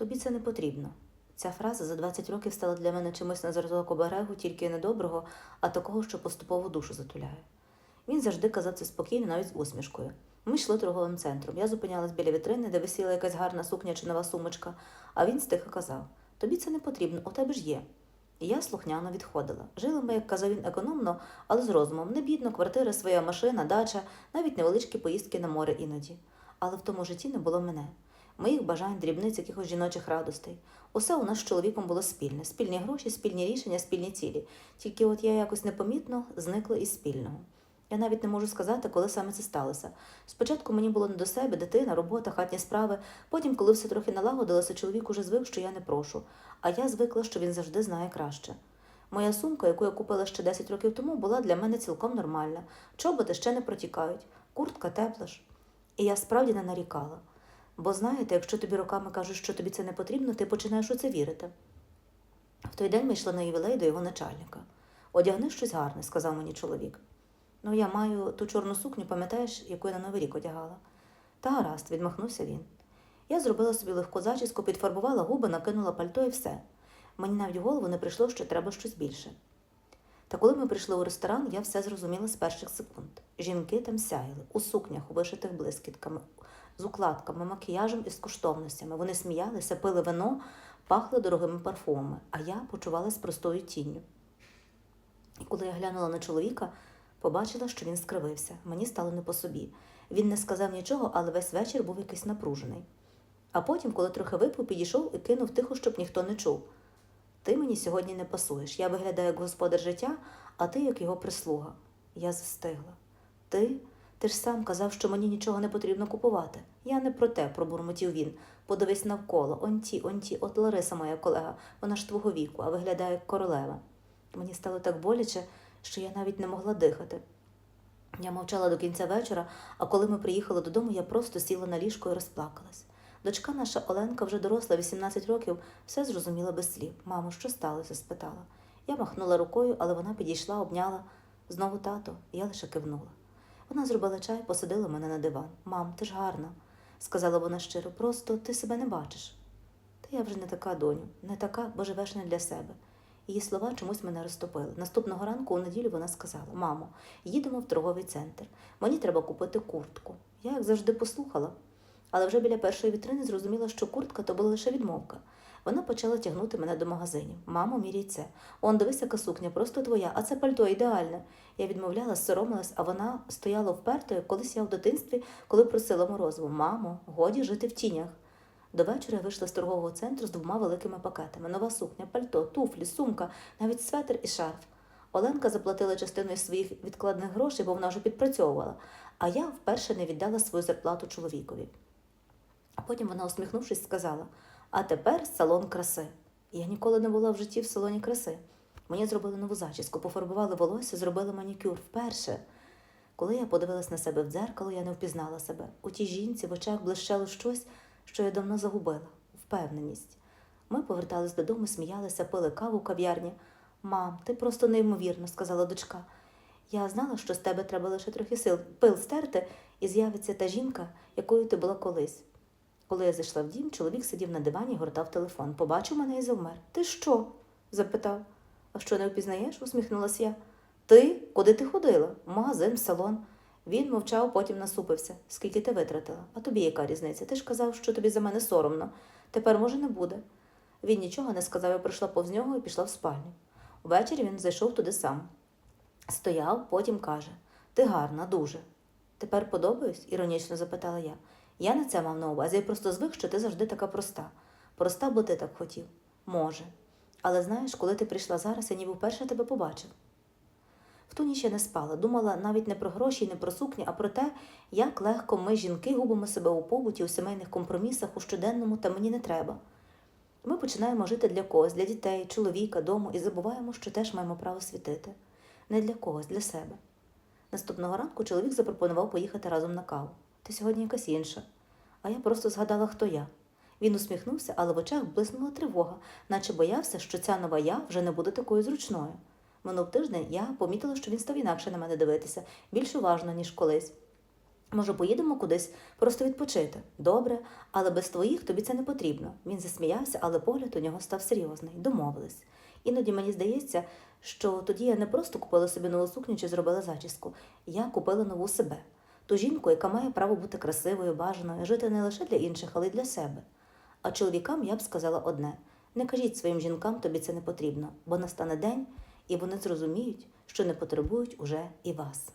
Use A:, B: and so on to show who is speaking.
A: Тобі це не потрібно. Ця фраза за 20 років стала для мене чимось на зразок оберегу, тільки не доброго, а такого, що поступово душу затуляє. Він завжди казав це спокійно, навіть з усмішкою. Ми йшли торговим центром. Я зупинялась біля вітрини, де висіла якась гарна сукня чи нова сумочка, а він стиха казав: Тобі це не потрібно, у тебе ж є. І я слухняно відходила. Жили ми, як казав він, економно, але з розумом. Не бідно, квартира, своя машина, дача, навіть невеличкі поїздки на море іноді. Але в тому житті не було мене. Моїх бажань, дрібниць, якихось жіночих радостей. Усе у нас з чоловіком було спільне: спільні гроші, спільні рішення, спільні цілі. Тільки от я якось непомітно зникла із спільного. Я навіть не можу сказати, коли саме це сталося. Спочатку мені було не до себе, дитина, робота, хатні справи. Потім, коли все трохи налагодилося, чоловік уже звик, що я не прошу, а я звикла, що він завжди знає краще. Моя сумка, яку я купила ще 10 років тому, була для мене цілком нормальна. Чоботи ще не протікають, куртка тепла ж. І я справді не нарікала. Бо знаєте, якщо тобі роками кажуть, що тобі це не потрібно, ти починаєш у це вірити. В той день ми йшли на ювілей до його начальника. Одягни щось гарне, сказав мені чоловік. Ну, я маю ту чорну сукню, пам'ятаєш, яку я на Новий рік одягала? Та гаразд, відмахнувся він. Я зробила собі легку зачіску, підфарбувала губи, накинула пальто і все. Мені навіть в голову не прийшло, що треба щось більше. Та коли ми прийшли у ресторан, я все зрозуміла з перших секунд. Жінки там сяяли, у сукнях, вишитих блискітками, з укладками, макіяжем і з коштовностями. Вони сміялися, пили вино, пахли дорогими парфумами, а я почувалась простою тінню. І коли я глянула на чоловіка, побачила, що він скривився. Мені стало не по собі. Він не сказав нічого, але весь вечір був якийсь напружений. А потім, коли трохи випив, підійшов і кинув тихо, щоб ніхто не чув. Ти мені сьогодні не пасуєш. Я виглядаю як господар життя, а ти як його прислуга. Я застигла. Ти? Ти ж сам казав, що мені нічого не потрібно купувати. Я не про те, пробурмотів він. Подивись навколо, он ті, он от Лариса, моя колега, вона ж твого віку, а виглядає як королева. Мені стало так боляче, що я навіть не могла дихати. Я мовчала до кінця вечора, а коли ми приїхали додому, я просто сіла на ліжко і розплакалась. Дочка наша Оленка вже доросла 18 років, все зрозуміла без слів. Мамо, що сталося? спитала. Я махнула рукою, але вона підійшла, обняла. Знову тато, я лише кивнула. Вона зробила чай, посадила мене на диван. Мам, ти ж гарна, сказала вона щиро, просто ти себе не бачиш. Та я вже не така, доню, не така, бо живеш не для себе. Її слова чомусь мене розтопили. Наступного ранку у неділю вона сказала: Мамо, їдемо в торговий центр. Мені треба купити куртку. Я, як завжди, послухала. Але вже біля першої вітрини зрозуміла, що куртка то була лише відмовка. Вона почала тягнути мене до магазинів. Мамо, міряй це. Он дивись, яка сукня, просто твоя, а це пальто ідеальне. Я відмовляла, соромилась, а вона стояла вперто, як колись я в дитинстві, коли просила морозиво. Мамо, годі жити в тінях. До вечора я вийшла з торгового центру з двома великими пакетами: нова сукня, пальто, туфлі, сумка, навіть светр і шарф. Оленка заплатила частину із своїх відкладних грошей, бо вона вже підпрацьовувала, а я вперше не віддала свою зарплату чоловікові. А потім вона, усміхнувшись, сказала: А тепер салон краси. Я ніколи не була в житті в салоні краси. Мені зробили нову зачіску, пофарбували волосся, зробили манікюр вперше. Коли я подивилась на себе в дзеркало, я не впізнала себе. У тій жінці в очах блищало щось, що я давно загубила впевненість. Ми повертались додому, сміялися, пили каву в кав'ярні. Мам, ти просто неймовірно, сказала дочка. Я знала, що з тебе треба лише трохи сил пил стерти, і з'явиться та жінка, якою ти була колись. Коли я зайшла в дім, чоловік сидів на дивані і гортав телефон. Побачив мене і завмер. Ти що? запитав. А що не впізнаєш? усміхнулася я. Ти? Куди ти ходила? В магазин, в салон. Він мовчав, потім насупився. Скільки ти витратила? А тобі яка різниця? Ти ж казав, що тобі за мене соромно. Тепер, може, не буде. Він нічого не сказав, я прийшла повз нього і пішла в спальню. Увечері він зайшов туди сам. Стояв, потім каже: Ти гарна, дуже. Тепер подобаюсь? іронічно запитала я. Я не це мав на увазі, я просто звик, що ти завжди така проста. Проста, бо ти так хотів. Може. Але знаєш, коли ти прийшла зараз, я ніби вперше тебе побачив. В ту ніч я не спала, думала навіть не про гроші, не про сукні, а про те, як легко ми, жінки, губимо себе у побуті, у сімейних компромісах, у щоденному, та мені не треба. Ми починаємо жити для когось, для дітей, чоловіка, дому і забуваємо, що теж маємо право світити. Не для когось, для себе. Наступного ранку чоловік запропонував поїхати разом на каву. Ти сьогодні якась інша. А я просто згадала, хто я. Він усміхнувся, але в очах блиснула тривога, наче боявся, що ця нова я вже не буде такою зручною. Минув тиждень я помітила, що він став інакше на мене дивитися, більш уважно, ніж колись. Може, поїдемо кудись просто відпочити? Добре, але без твоїх тобі це не потрібно. Він засміявся, але погляд у нього став серйозний. Домовились. Іноді мені здається, що тоді я не просто купила собі нову сукню чи зробила зачіску. Я купила нову себе. Ту жінку, яка має право бути красивою, бажаною, жити не лише для інших, але й для себе. А чоловікам я б сказала одне: не кажіть своїм жінкам, тобі це не потрібно, бо настане день, і вони зрозуміють, що не потребують уже і вас.